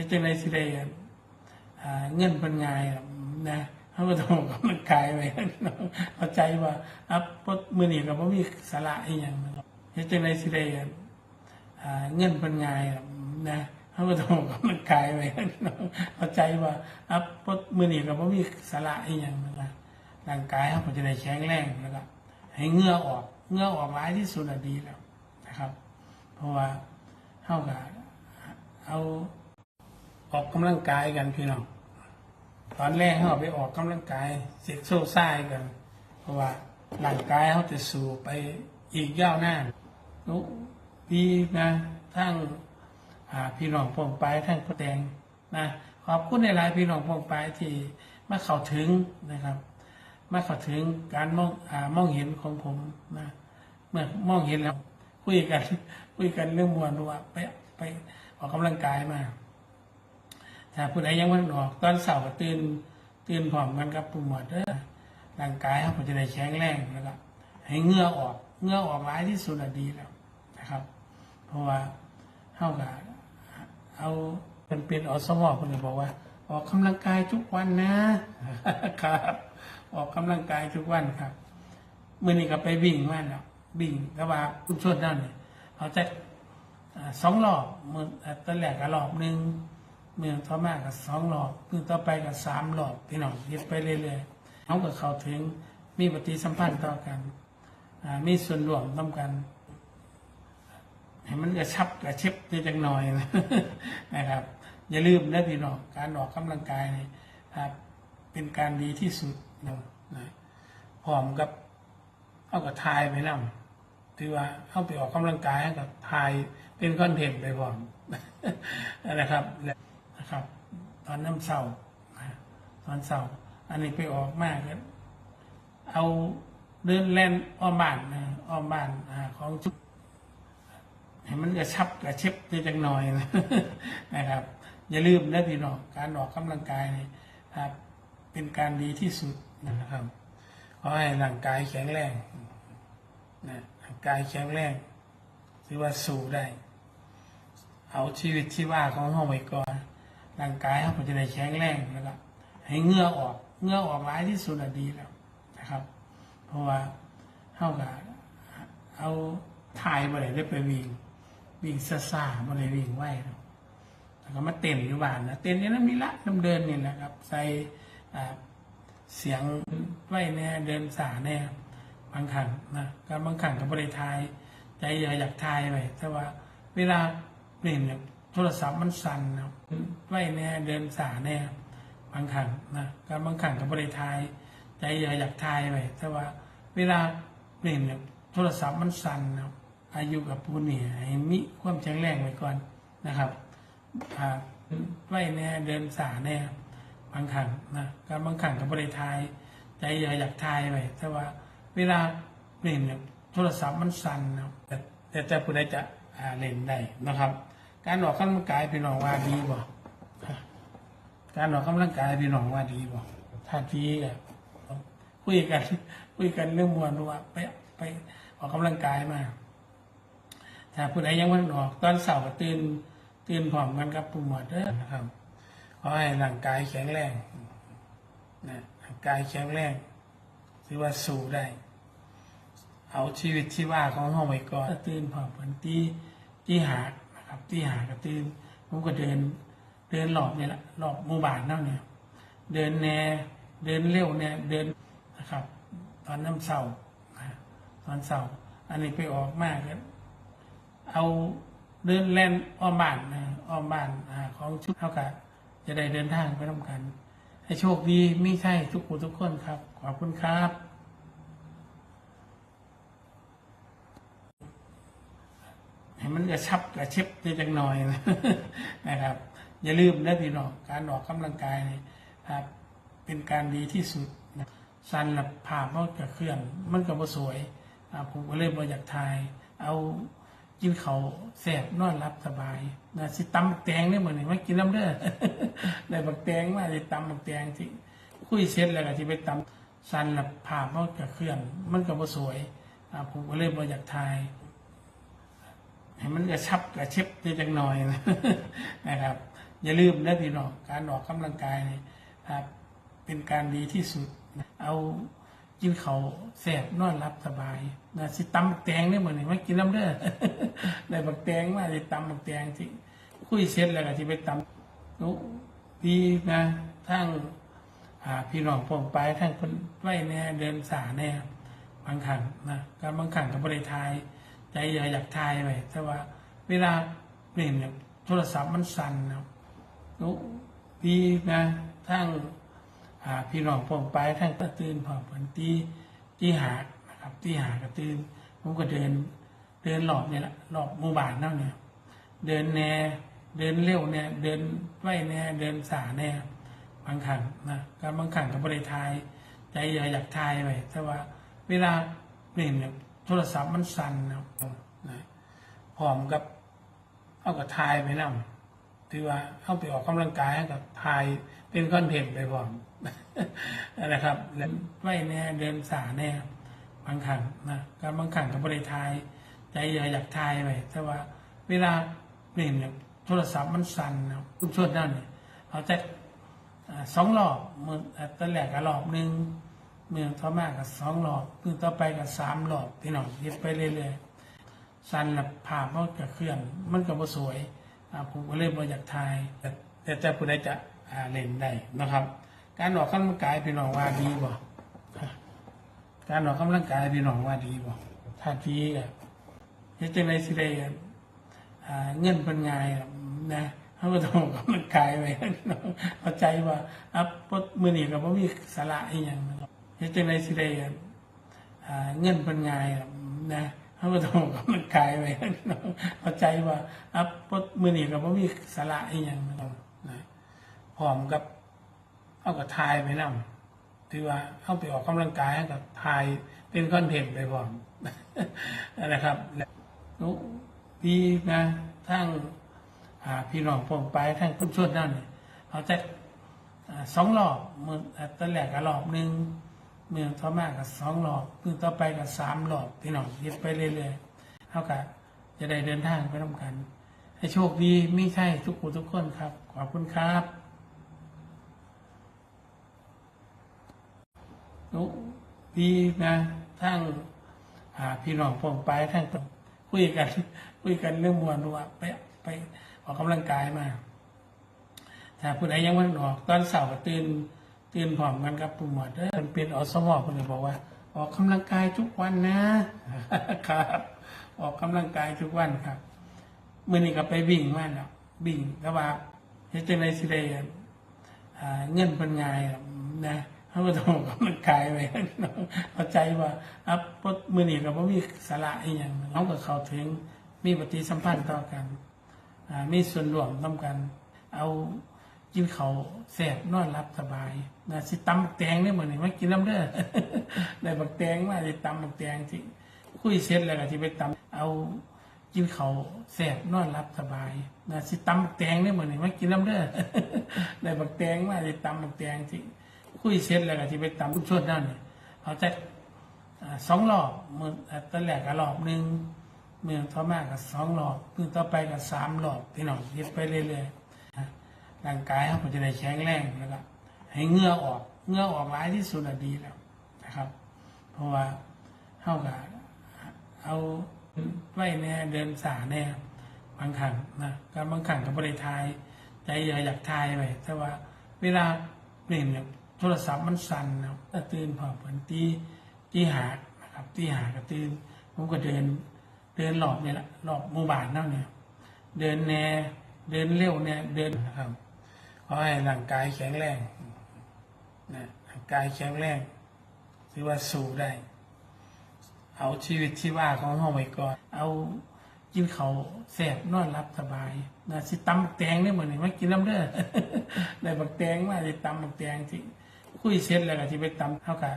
ฮ็ดจังไดสิได้เงินเป็นไงายนะเขาก็ต้องออกกำลังกายไปเข้าใจว่าอัพพดมือนี้ก็บ่มีสาระอีหยังนะครับเฮ็ดจังไดสิได้เงินเป็นไงายนะเขาก็ต้องออกกำลังกายไปเข้าใจว่าอัพพดมือนี้ก็บ่มีสาระอีหยังนะครับร่างกายเขาก็จะได้แข็งแรงแล้วก็ให้เงื่อออกเงื่อออกหลายที่สุดอะดีแล้วนะครับ เพราะว่าเท่ากับเอา ออกกำลังกายกันพี่น้องตอนแรกเขาไปออกกำลังกายเสียโซ่ซ่ายกัน เพราะว่าร่างกายเขาจะสู่ไปอีกยาวหน้านุดีนะทั้งพี่น้องพงไปทั้งพ่อแดงนะขอบคุณในหลายพี่น้องพงไปที่มาเข้าถึงนะครับ มาเข้าถึงการมองอ่ามองเห็นของผมนะเมื่อมองเห็นแล้วคุยกันคุยกันเรื่องมวลว่าไปไปออกกำลังกายมา ถ้าผู้ใดยังไมันออกตอนเสาร์ตื่นตื่นพร้อมกันกับผู้หมวดเด้อร่างกายเขาจะได้แข็งแรงแล้วก็ให้เงื่อออกเงื่อออกร้ายที่สุดดีแล้วนะครับ เพราะว่าเท่ากับเอาเป็นเป็นอสมอคนหนึ่งบอกว่า ออกกำลังกายทุกวันนะครับ ออกกำลังกายทุกวันครับเมื่อนี้ก็ไปวิ่งมาแล้ววิ่งก็ว่าทุกชนนั่นเนี่ยเขาจะสองรอบเมืออ่าตอนแรกก็รอบหนึ่ง มื่อต่อมาก็สองรอบมือต่อไปก็สามรอบพี่น้องยึดไปเรื่อยๆเขาก็เขาถึงมีปฏิสัมพันธ์ต่อกันมีส่วนร่วมร่วมกันให้มันกระชับกระเช็บนิดจังหน่อยนะครับ อย่าลืมนะพี่น้องการออกกำลังกายนี่ครับเป็นการดีที่สุดนะนะพร้อมกับเอากับทายไปนำถือว่าเข้าไปออกกำลังกายให้กับทายเป็นคอนเทนต์ไปพร้อมนะครับ นะครับ ตอนน้ำเศร้าตอนเศร้าอันนี้ไปออกมากก็เอาเดินแล่นอ้อมบ้านนะอ้อมบ้านอของชุดให้มันกระชับกระเช็บนิดจังหน่อยนะครับ อย่าลืมนะพี่น้องการออกกำลังกายนี่ครับ เป็นการดีที่สุดนะครับขอให้ร่างกายแข็งแรงนะร่างกายแข็งแรงถือว่าสู้ได้ เอาชีวิตที่ว่าของห้องไว้ก่อน ร่างกายเขาก็จะได้แข็งแรงแล้วก็ให้เงื่อออกเงื่อออกร้ายที่สุดดีแล้วนะครับ เพราะว่าเท่ากับเอาถ่ายมาเลยได้ไปวิ่งวิ่งซาซามาเลยวิ่งไหวแล้วแล้วก็มาเต้นอยู่บ้านนะเต้นนี่นะมีละน้ำเดินนี่นะครับ ใส่เสียงไหวแน่เดินสาแน่บางครั้งนะการบางครั้งกับบริทาย ใจอยากอยากทายไปแต่ว่าเวลาเลี่ยนเนี่ย โทรศัพท์มันสั่นนะไหวแน่เดินสาแน่บางครั้งนะการบางครั้งกับบริทายใจอยากอยากทายไปแต่ว่าเวลาเลี่ยนเนี่ยโทรศัพท์มันสั่นนะอายุกับผู้นี่ให้มีความแข็งแรงไว้ก่อนนะครับไหวแน่เดินสาแน่บางครั้งนะการบางครั้งกับบริทายใจอยากอยากทายไปแต่ว่าเวลาเล่นเนี่ยโทรศัพท์มันสั่นนะแต่แต่ผู้ใดจะเล่นได้นะครับ การออกกำลังกายพี่น้องว่าดีบ่การออกกำลังกายพี่น้องว่าดีบ่ถ้าดีก็คุยกันคุยกันเรื่องมวลว่าไปไปออกกำลังกายมาถ้าผู้ใดยังไมันออกตอนเสาร์ตื่นตื่นพร้อมกันกับผู้หมดเด้อนะครับขอให้ร่างกายแข็งแรงนะร่างกายแข็งแรงถือว่าสู้ได้ เอาชีวิตที่ว่าของห้องไว้ก่อนตื่นพร้อมกันตีตีหา ครับตีหาก็ตื่นผมก็เดิน เดินหลอบเนี่ยแหละหลอบหมู่บ้านนั่นเนี่ยเดินแนเดินเร็วเนี่ยเดินนะครับ ตอนน้ำเศร้าตอนเศร้าอันนี้ไปออกมากเอาเดินแล่นอ้อมบ้านนะอ้อมบ้านอของชุดเท่ากับจะได้เดินทางไปร่วมกัน ให้โชคดีไม่ใช่ทุกคนทุกคนครับ ขอบคุณครับ ให้ มันกระชับกระเช็บนิดจังหน่อยนะครับ อย่าลืมนะพี่น้องการออกกำลังกายนี่ครับ เป็นการดีที่สุดนะสันหลับผ่าเพราะกระเคลื่อน มันก็บ่สวยผมก็เลยบ่อยากทาย เอากินเขาแสบนอนรับสบายนะสิตำบักแตงเนี่เหมือนมากินน้ำเด้อได้บักแตงมาสิตำบักแตงที่คุยเสร็จแล้วก็ที่ไปตำสันหลับผ่าเพราะกระเคลื่อน มันก็บ่สวยผมก็เลยบ่อยากทาย ให้มันกระชับกระเช็บนิดจังหน่อยนะครับ อย่าลืมนะพี่น้องการออกกำลังกายเนี่ยครับ เป็นการดีที่สุด เอากินเขาแสบนอนรับสบายนะสิตำบักแตงเนี่เหมือนไม่กินน้ำเด้อได้บักแตงมาสิตำบักแตงที่คุยเสร็จแล้วก็ที่ไปตำนุดีนะทั้งพี่น้องผมไปทั้งคนไหวแน่เดินสาแน่บางขันนะการบางขันกับบริทาย ใจอยากทายไปแต่ว่า เวลาเปลี่ยนเนี่ยโทรศัพท์มันสั่นนะนุดีนะทั้งพี่น้องผมไปทั้งก็ตื่นพร้อมกันตีตีหานะครับตีหาก็ตื่นผมก็เดิน เดินหลอบเนี่ยแหละหลอบหมู่บ้านนั่นเนี่ยเดินแน่เดินเร็วเนี่ยเดินไหวแน่เดินสาแน่บางขันนะการบางขันกับบริทายใจอยากทายไปแต่ว่า เวลาเปลี่ยนเนี่ย ทรศัพท์มันสั่นนะพร้อมกับเอากับทายไปนั่ถือว่าเข้าไปออกกำลังกายให้กับทายเป็นคอนเทนต์ไปพร้อมนะครับแล้วไหวแน่เดินสาแน่บางขันนะการบางขันกับบริทาย ใจอยากทายไปแต่ว่า เวลาเปลี่ยนเนี่ยโทรศัพท์มันสั่นนะคุณชวดนั่นเนี่ยเอาแต่อ่าสองรอบมืออ่าตอนแรกก็รอบหนึ่ง มืองต่อมาก็สองรอบมือต่อไปก็สามรอบพี่น้องเย็บไปเรื่อยๆสันแล้วภาพมันก็เคลื่อนมันก็บ่สวยอ่าผมก็เลยบ่อยากทายแต่แต่แต่ผู้ใดจะเล่นได้นะครับ การออกกำลังกายพี่น้องว่าดีบ่การออกกำลังกายพี่น้องว่าดีบ่ถ้าดีก็เฮ็ดจังไดสิได้เงินเป็นไงนะเขาก็ต้องออกกำลังกายไว้เข้าใจว่าอัพปดมือนี้ก็บ่มีสาระอีหยังนะครับ เฮ็ดจังไดสิได้อ่าเงินเป็นไงายอะนะเขาก็ต้องกกำลังกายไว้เข้าใจว่าอัพปดมือนี้ก็บ่มีสาระอีหยังนะครับนะพร้อมกับเอาก็ทายไปนำถือว่าเข้าไปออกกำลังกายให้กับทายเป็นคอนเทนต์ไปพร้อมนะครับละนุดีนะทั้งพี่น้องผมไปทั้งคุณชวดนั่นเนี่ยเอาแต่อ่าสองรอบมืออ่าตอนแรกก็รอบหนึ่ง มืองต่อมาก็สองรอบมือต่อไปก็สามรอบพี่น้องย็บไปเรื่อยๆเท่ากับจะได้เดินทางไปร่วมกัน ให้โชคดีไม่ใช่ทุกคนทุกคนครับ ขอบคุณครับนุดีนะทั้งอ่าพี่น้องผมไปทั้งคุยกัน คุยกันเรื่องมวลว่าไปไปออกกำลังกายมา ถ้าผู้ใดยังไม่ออกตอนเสาร์ตื่น ตื่นพร้อมกันกับผู้หมวดเด้อมันเป็นอสมอคนเลยบอกว่า ออกกำลังกายทุกวันนะครับ ออกกำลังกายทุกวันครับมื่อนี้ก็ไปวิ่งมาแล้ววิ่งแต่ว่าเฮ็ดจังไดสิได้เงินเป็นไงายนะเขาก็ต้องออกกำลังกายไปเข้าใจว่าอัพมือนี่กับว่ามีสาระอีกอย่างน้องกับเขาถึงมีปฏิสัมพันธ์ต่อกันมีส่วนร่วมร่วมกัน เอา กินเขาแสบนอนรับสบายนะสิตำบักแตงเนี่ยเหมือนไม่กินน้ำเด้อได้บักแตงมาสิตำบักแตงที่คุยเสร็จแล้วก็ที่ไปตำเอากินเขาแสบนอนรับสบายนะสิตำบักแตงเนี่ยเหมือนไม่กินน้ำเด้อได้บักแตงมาสิตำบักแตงที่คุยเสร็จแล้วก็ที่ไปตำคุณชวดนั่นเนี่ยเอาแต่อ่าสองรอบมืออ่าตอนแรกก็รอบหนึ่งเมืองต่อมาก็สองรอบมือต่อไปก็สามรอบพี่น้องเย็บไปเรื่อยๆ ร่างกายเขาก็จะได้แข็งแรงแล้วก็ให้เงื่อออกเงื่อออกหลายที่สุดดีแล้วนะครับ เพราะว่าเท่ากับเอาไหวแน่เดินสาแน่บางขันนะการบางขันกับบริทายใจอยากทายไปแต่ว่าเวลาเปลี่ยนเนี่ยโทรศัพท์มันสั่นนะถ้าตื่นพร้อมกันตีตีหานะครับตีหาก็ตื่นผมก็เดิน เดินหลอบเนี่ยแหละหลอบหมู่บ้านนั่นเนี่ยเดินแน่เดินเร็วเนี่ยเดินนะครับ ขอให้ร่างกายแข็งแรงนะร่างกายแข็งแรงถือว่าสู้ได้ เอาชีวิตที่ว่าของเฮาไว้ก่อน เอากินเขาแสบนอนรับสบายนะสิตำบักแตงเนี่ยเหมือนไม่กินน้ำเด้อได้บักแตงมาสิตำบักแตงที่คุยเสร็จแล้วก็ที่ไปตำเท่ากับ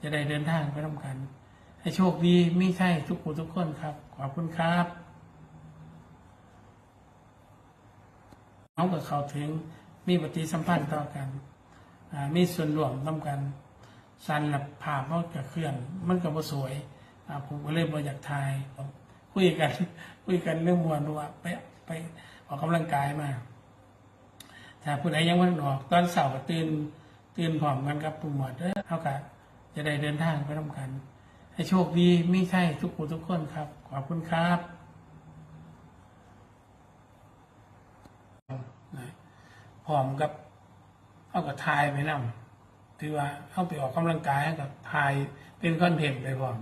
จะได้เดินทางไปร่วมกัน ให้โชคดีไม่ใช่ทุกคนทุกคนครับ ขอบคุณครับน้องกับเขาถึง มีปฏิสัมพันธ์ต่อกันมีส่วนร่วมร่วมกันสันหลับภาพมันก็เคลื่อน มันก็บ่สวยผมก็เลยบอยากทายคุยกันคุยกันเรื่องมวลว่าไปไปออกกำลังกายมาถ้าผู้ใดยังวันออก ตอนเสาร์ตื่นตื่นพร้อมกันกับผู้หมวดเด้อเท่ากับจะได้เดินทางไปทำกัน ให้โชคดีไม่ใช่ทุกผู้ทุกคนครับ ขอบคุณครับพ ร้อมกับเอากับทายไปนำถือว่าเข้าไปออกกำลังกายให้กับทายเป็นคอนเทนต์ไปพร้อม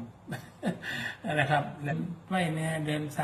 นะครับ แล้วไม่แน่เดินสาย